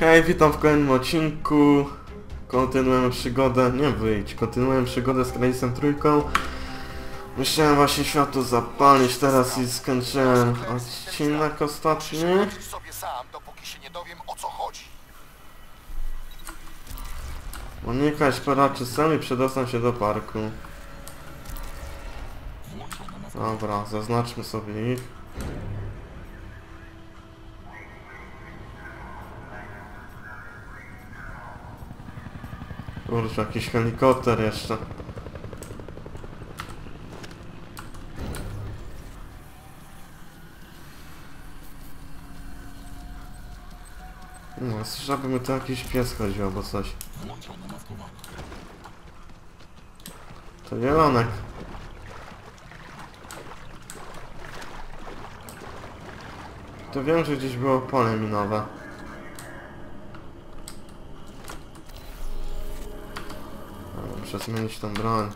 Hej, witam w kolejnym odcinku. Kontynuujemy przygodę, nie wyjdź, kontynuujemy przygodę z Kraisem Trójką. Musiałem właśnie światło zapalić teraz i skończyłem odcinek ostatni. Radzisz sobie sam. Unikać sami przedostał się do parku. Dobra, zaznaczmy sobie ich. Kurczę, jakiś helikopter jeszcze. No, słyszę, by mi tu jakiś pies chodził albo coś. To Jelonek. To wiem, że gdzieś było pole minowe. Muszę zmienić tą broń.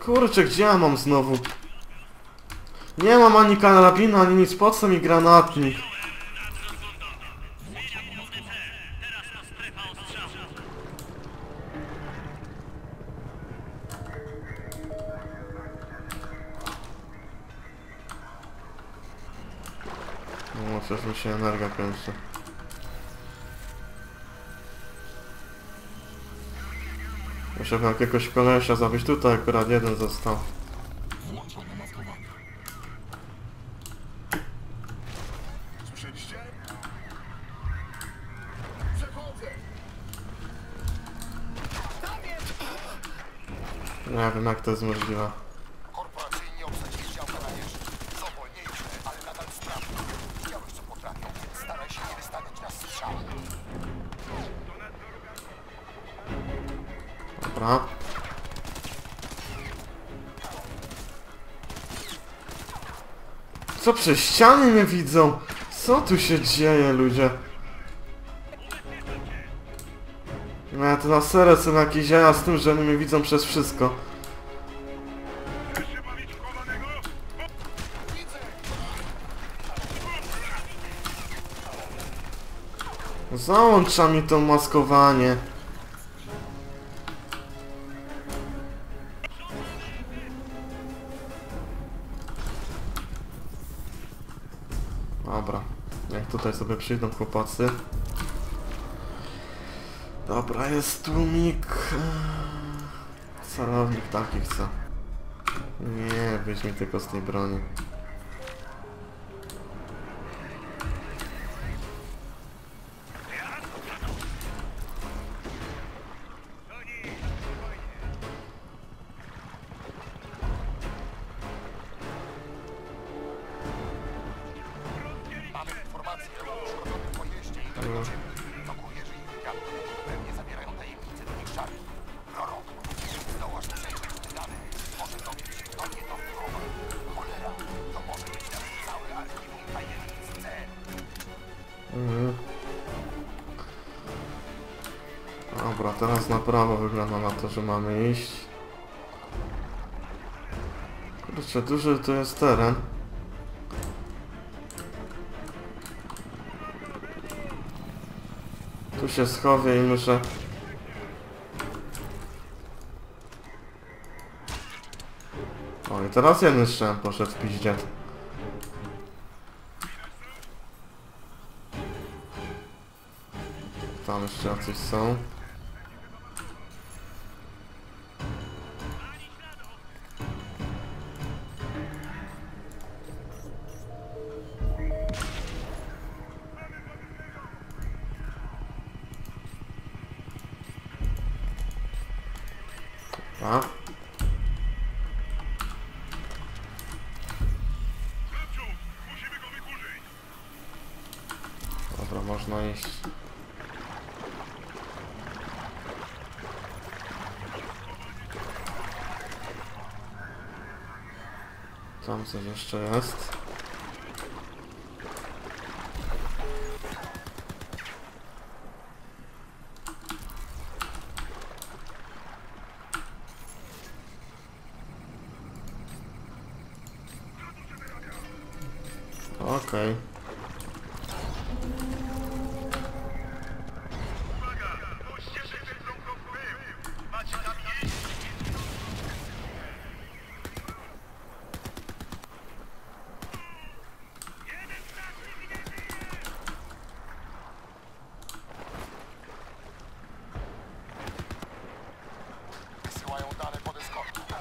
Kurczę, gdzie ja mam znowu? Nie mam ani karabinu, ani nic, po co mi granatnik? Musiałbym jakiegoś kolesia zabić, tutaj akurat jeden został. Nie wiem jak to jest możliwe. Przez ściany nie widzą? Co tu się dzieje, ludzie? No, to na serio są jakieś jaja z tym, że oni mnie widzą przez wszystko. Załącza mi to maskowanie. Dobra, jak tutaj sobie przyjdą chłopacy. Dobra, jest tłumik. Celownik taki chcę. Nie, mi tylko z tej broni. Mhm. Dobra, teraz na prawo wygląda na to, że mamy iść. Kurczę, duży to jest teren. Tu się schowię i muszę... O, i teraz jeden strzem poszedł w piździe. Jeszcze jacyś są. Dobra, można iść. Tam coś jeszcze jest.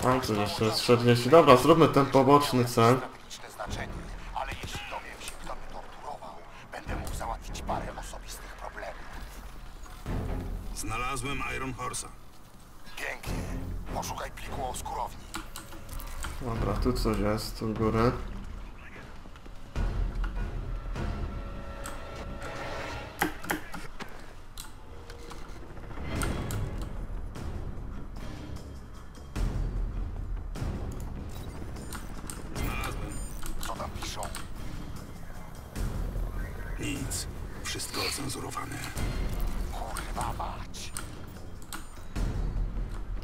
Tam jeszcze jest 40. Dobra, zróbmy ten poboczny cel. Znalazłem Iron Horse'a. Pięknie. Poszukaj pliku o skórowni. Dobra, tu coś jest, tu góry.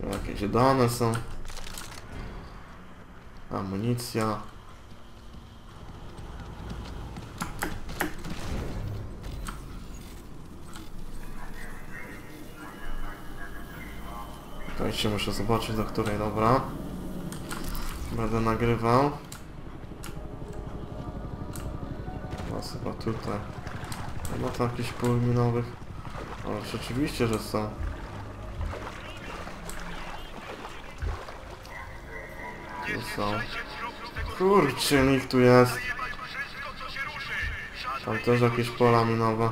Tu jakieś dane są. Amunicja. Tutaj się muszę zobaczyć do której, dobra. Będę nagrywał. Was chyba tutaj. No to jakichś półminowych. O, rzeczywiście, że są. Są. Kurczę, nikt tu jest. Tam też jakieś pola minowe.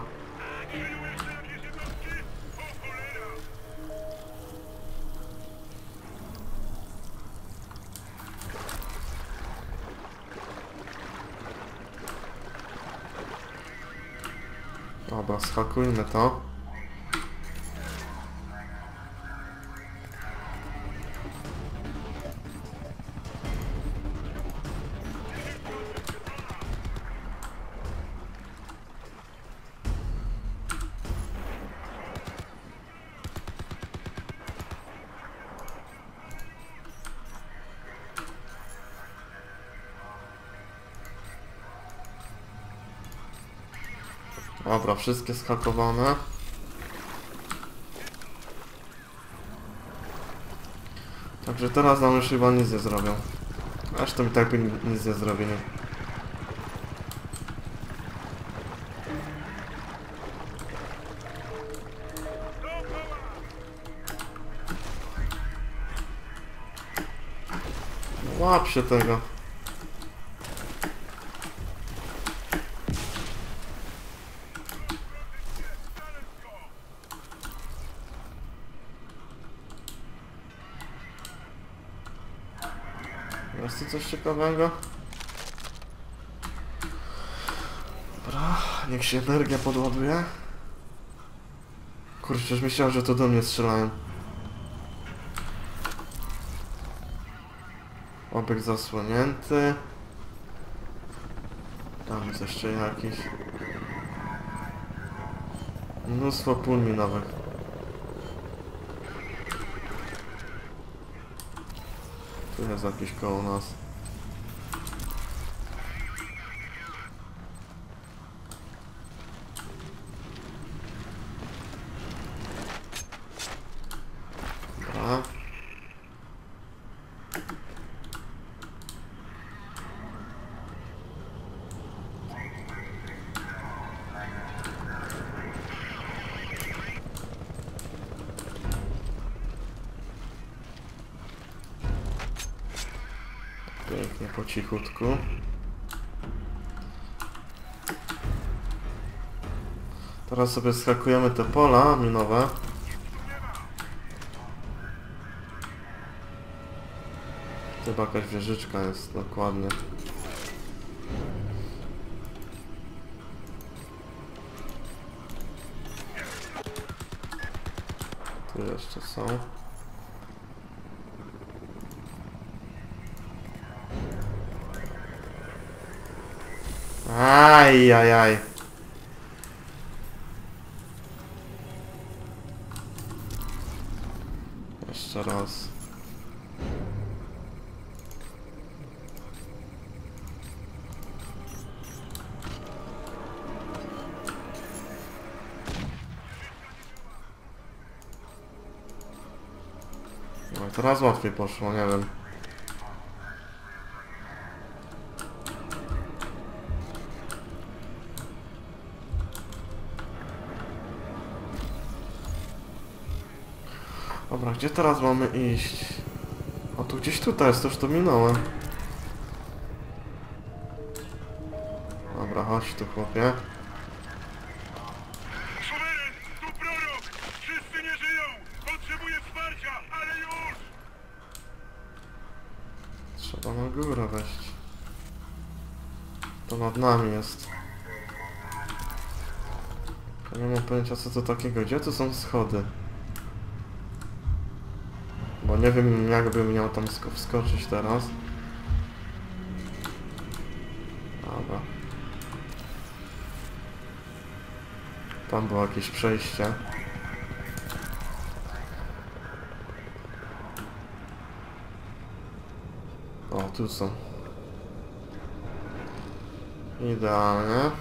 Dobra, schakujmy to. Wszystkie skakowane. Także teraz nam już chyba nic nie zrobią. Zresztą i tak by ni- nic nie zrobili. Łap się tego. Jest tu coś ciekawego? Dobra, niech się energia podładuje. Kurczę, już myślałem, że to do mnie strzelają. Obiekt zasłonięty. Tam jest jeszcze jakiś. Mnóstwo pól minowych. Tu jest jakiś koło nas. Cichutku. Teraz sobie skakujemy te pola minowe. Chyba jakaś wieżyczka jest, dokładnie. Aj, aj, aj. Jeszcze raz. No, teraz łatwiej poszło, nie wiem. Gdzie teraz mamy iść? O, tu gdzieś tutaj jest, już to minąłem. Dobra, chodź tu chłopie. Suweren, tu prorok! Wszyscy nie żyją! Potrzebuję wsparcia, ale już! Trzeba na górę wejść. To nad nami jest. Ja nie mam pojęcia co to takiego. Gdzie tu są schody? Nie wiem jakbym miał tam sko wskoczyć teraz. Dobra. Tam było jakieś przejście. O, tu są. Idealnie.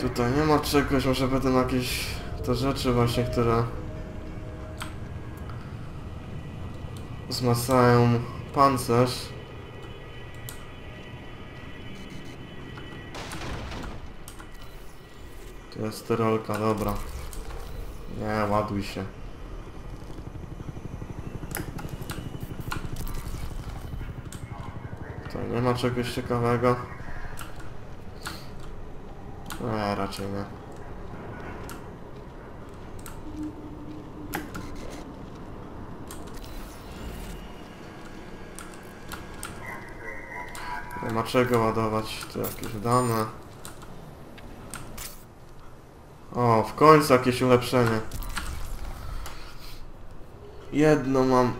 Tutaj nie ma czegoś, może będą jakieś te rzeczy właśnie, które wzmacniają pancerz. Tu jest tyrolka, dobra. Nie, ładuj się. To nie ma czegoś ciekawego. Nie, raczej nie. Nie ma czego ładować, tu jakieś dane. O, w końcu jakieś ulepszenie. Jedno mam.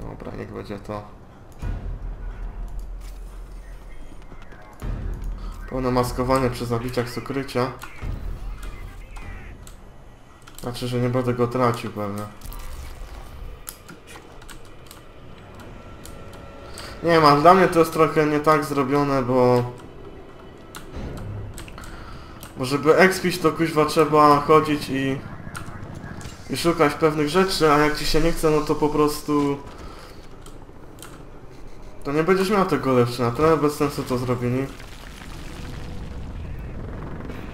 Dobra, niech będzie to. Pełne maskowanie przy zabiciach z ukrycia. Znaczy, że nie będę go tracił pewnie. Nie ale dla mnie to jest trochę nie tak zrobione, bo... Bo żeby expić to kuźwa trzeba chodzić i... I szukać pewnych rzeczy, a jak ci się nie chce, no to po prostu... To nie będziesz miał tego lepszego, trochę bez sensu to zrobili.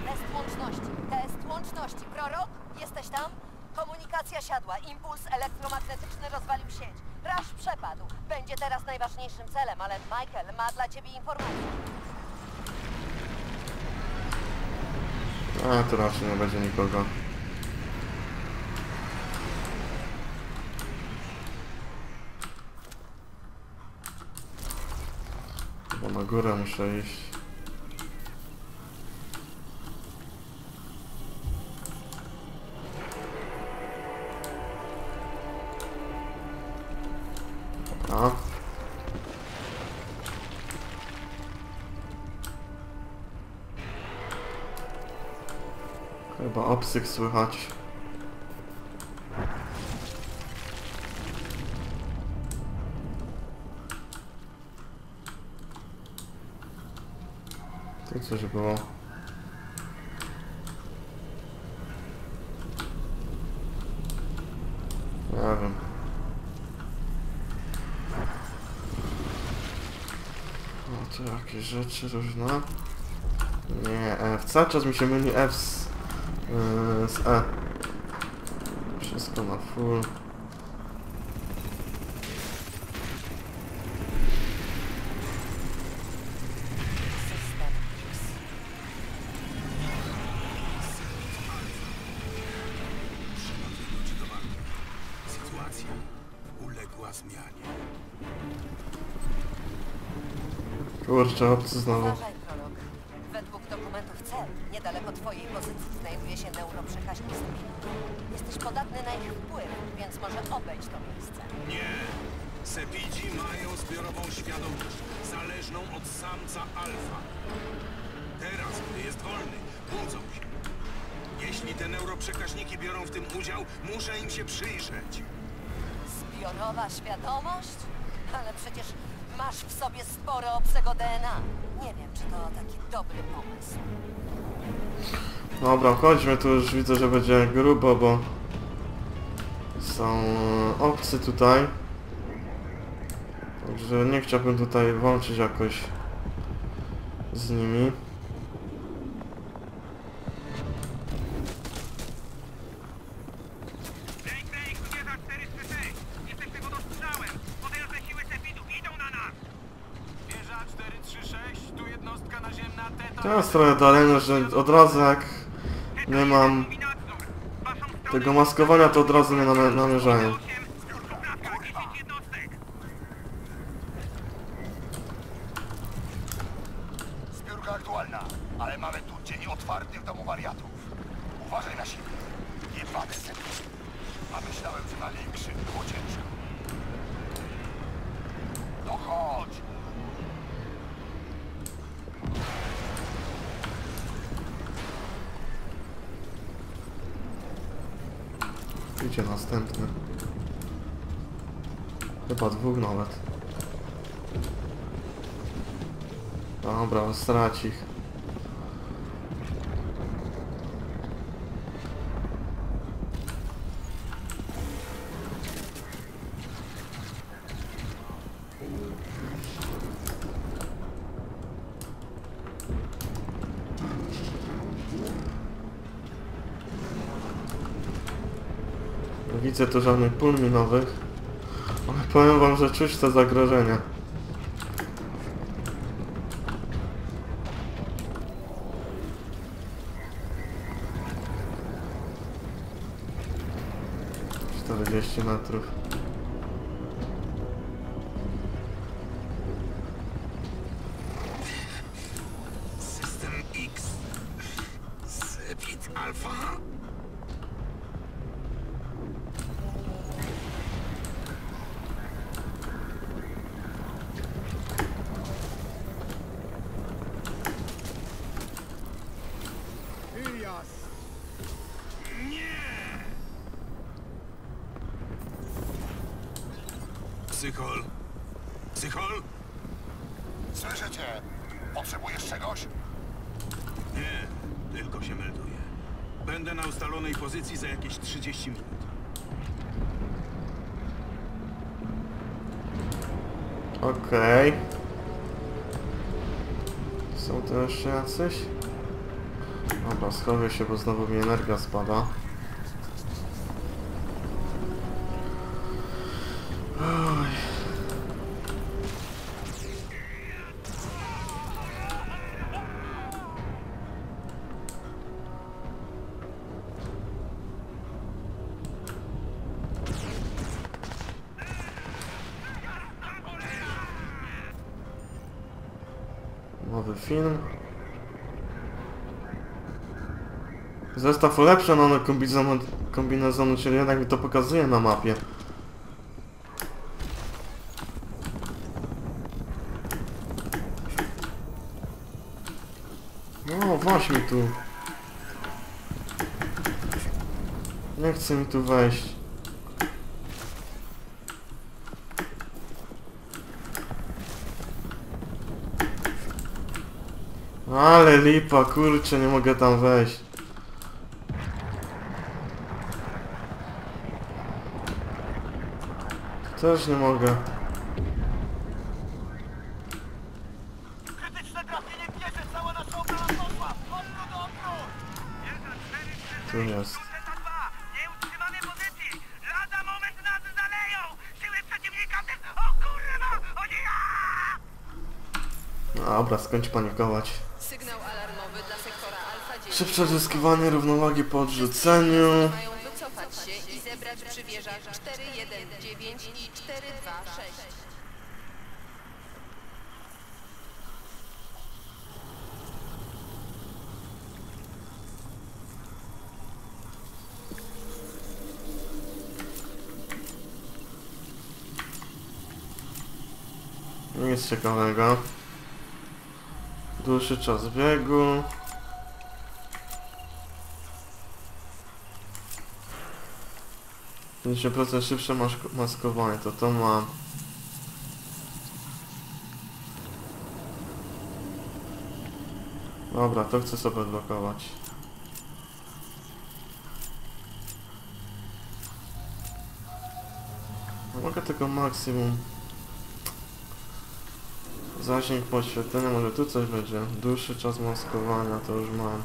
Test łączności. Test łączności. Prorok? Jesteś tam? Komunikacja siadła. Impuls elektromagnetyczny rozwalił sieć. Rasz przepadł. Będzie teraz najważniejszym celem, ale Michael ma dla ciebie informację. A, tu raczej nie będzie nikogo. Bo iść. Dobra. Chyba obsyk słychać. Tu coś było. Nie wiem. O, tu jakieś rzeczy różne. Nie, F. Cały czas mi się myli F z, yy, z E. Wszystko na full. Uległa zmianie. Kurczę, obcy znowu. Uważaj, prorok. Według dokumentów cel, niedaleko twojej pozycji znajduje się neuroprzekaźnictwo. Jesteś podatny na ich wpływ, więc może obejść to miejsce. Nie. Sepidzi mają zbiorową świadomość, zależną od samca alfa. Teraz, gdy jest wolny, budzą się. Jeśli te neuroprzekaźniki biorą w tym udział, muszę im się przyjrzeć. Zbiorowa świadomość? Ale przecież masz w sobie spore obsego DNA. Nie wiem, czy to taki dobry pomysł. Dobra, chodźmy, tu już widzę, że będzie grubo, bo są e, obcy tutaj. Także nie chciałbym tutaj walczyć jakoś z nimi. Teta. Teraz trochę że od razu jak nie mam tego maskowania, to od razu mnie namie- namierzają. 8, poprawka 10 jednostek. Zbiórka aktualna, ale mamy tu dzień otwarty w domu wariatów. Uważaj na siebie. Jebane sobie. A myślałem, że na większy było ciężko. No chodź. Idzie następny. Chyba dwóch nawet. Dobra, strać ich. Widzę tu żadnych pól minowych. Powiem wam, że czuć te zagrożenia. Czterdzieści metrów. System X. Sepid alfa? Psychol. Psychol? Słyszę cię. Potrzebujesz czegoś? Nie, tylko się melduję. Będę na ustalonej pozycji za jakieś 30 minut. Okej. Są tu jeszcze jacyś? Dobra, schowię się, bo znowu mi energia spada. Nowy film. Zestaw ulepsza na kombinezonu, kombinezonu, czyli jednak mi to pokazuje na mapie. No, właśnie tu. Nie chce mi tu wejść. Ale lipa, kurczę, nie mogę tam wejść. Też nie mogę. Krytyczne trafienie bierze cała nasza obrona poszła. Odwrót, odwrót. Wieża 436. Tu jest. Zeta 2. Nieutrzymane Szybsze odzyskiwanie równowagi po odrzuceniu. Mają wycofać się i zebrać i 426. Nic ciekawego. Dłuższy czas biegu. Pięćdziesiąt procent szybsze mask maskowanie, to to mam. Dobra, to chcę sobie odblokować. Mogę tego maksimum. Zasięg podświetlenia, może tu coś będzie. Dłuższy czas maskowania, to już mam.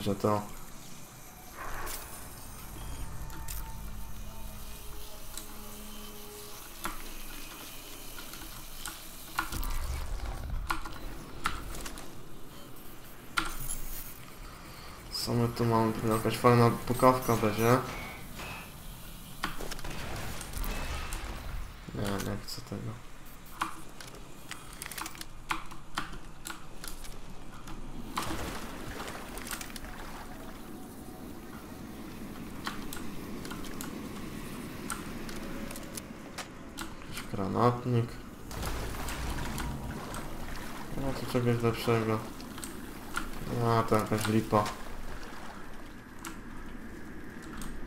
Nie będzie to. Co my tu mamy? Jakaś fajna pukawka będzie. Nie, nie chcę tego. Jakiś granatnik. No to czegoś lepszego. A, to jakaś lipa.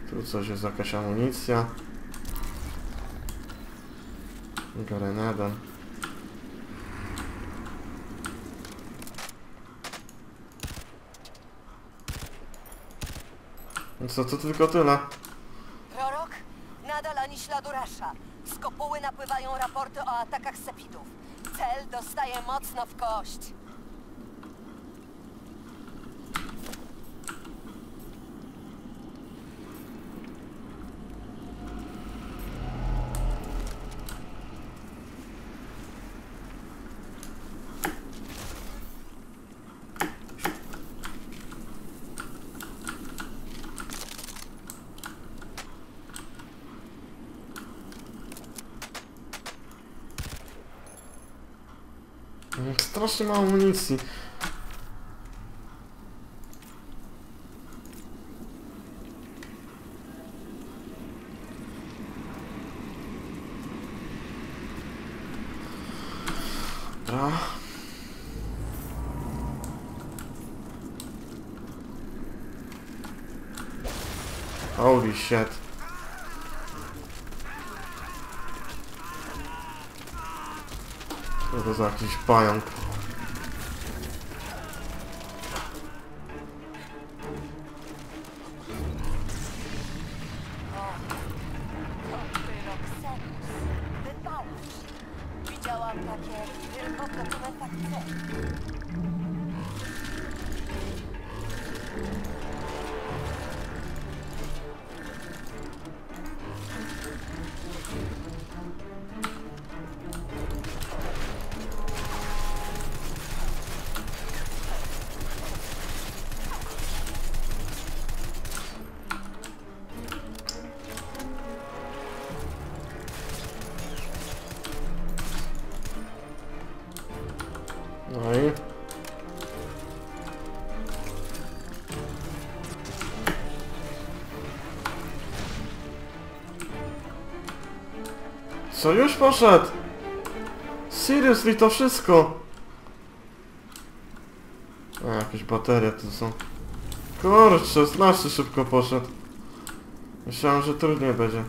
Tu coś jest, jakaś amunicja. 1. No co, to tylko tyle. Prorok? Nadal ani śladu rasza. Z kopuły napływają raporty o atakach sepidów. Cel dostaje mocno w kość. Jak Strasznie mało amunicji. Holy shit. Co to za jakiś pająk? Co już poszedł? Seriously to wszystko? A, jakieś baterie tu są. Kurczę, znacznie szybko poszedł. Myślałem, że trudniej będzie.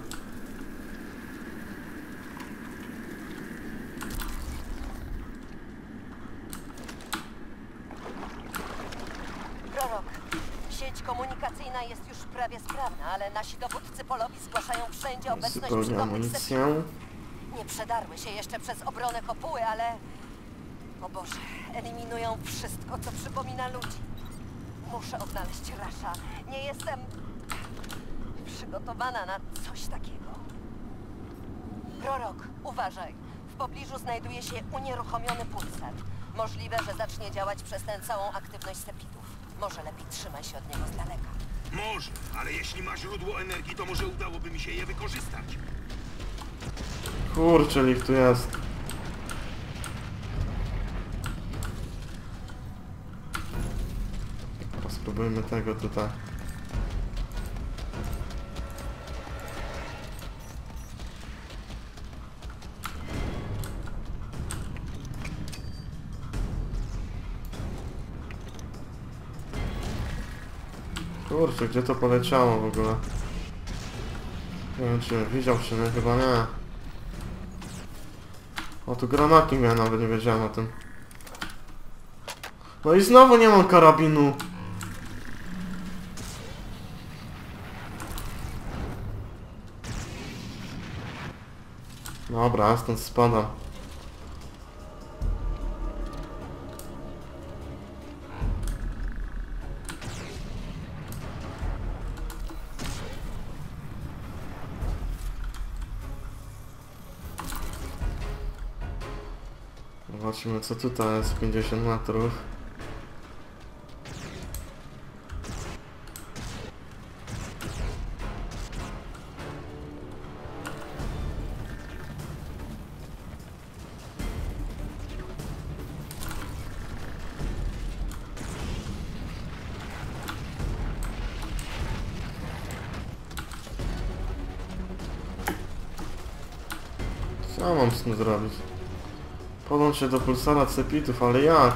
Prorok. Sieć komunikacyjna jest już prawie sprawna, ale nasi dowódcy polowi zgłaszają wszędzie obecność Zupełnie przytomnych amunicję. Nie przedarły się jeszcze przez obronę kopuły, ale... O Boże, eliminują wszystko, co przypomina ludzi. Muszę odnaleźć Rasza. Nie jestem... przygotowana na coś takiego. Prorok, uważaj. W pobliżu znajduje się unieruchomiony pulsar. Możliwe, że zacznie działać przez tę całą aktywność sepidów. Może lepiej trzymaj się od niego z daleka. Może, ale jeśli ma źródło energii, to może udałoby mi się je wykorzystać. Kurczę, ich tu jest. Spróbujmy tego tutaj. Kurczę, gdzie to poleciało w ogóle? Nie wiem czy widział czy nie, no chyba nie. O tu granatnik miałem, nawet nie wiedziałem o tym. No i znowu nie mam karabinu. Dobra, ja stąd spadam. Zobaczymy co tutaj jest, 50 metrów. Co mam z tym zrobić? Podłącz się do pulsara cepitów, ale jak?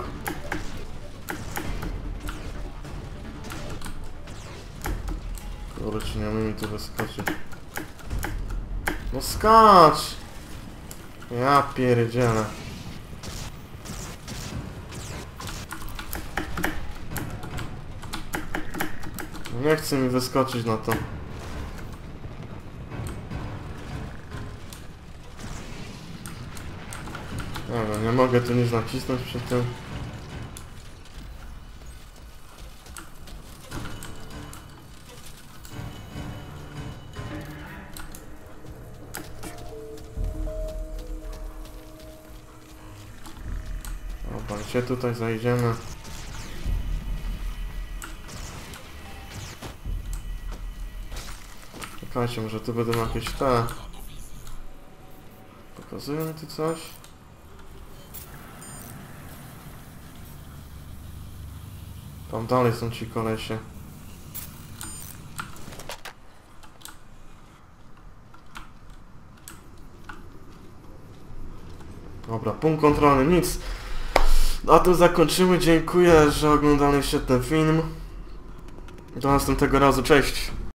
Kurczę, nie umiem mi tu wyskoczyć. No skacz! Ja pierdzielę. Nie chce mi wyskoczyć na to. Mogę tu nic nacisnąć przy tym. Dobra, gdzie tutaj zajdziemy? Czekajcie, może tu będą jakieś te... Pokazują coś? Tam dalej są ci kolesie. Dobra, punkt kontrolny, nic. Na tym zakończymy. Dziękuję, że oglądaliście ten film. Do następnego razu, cześć.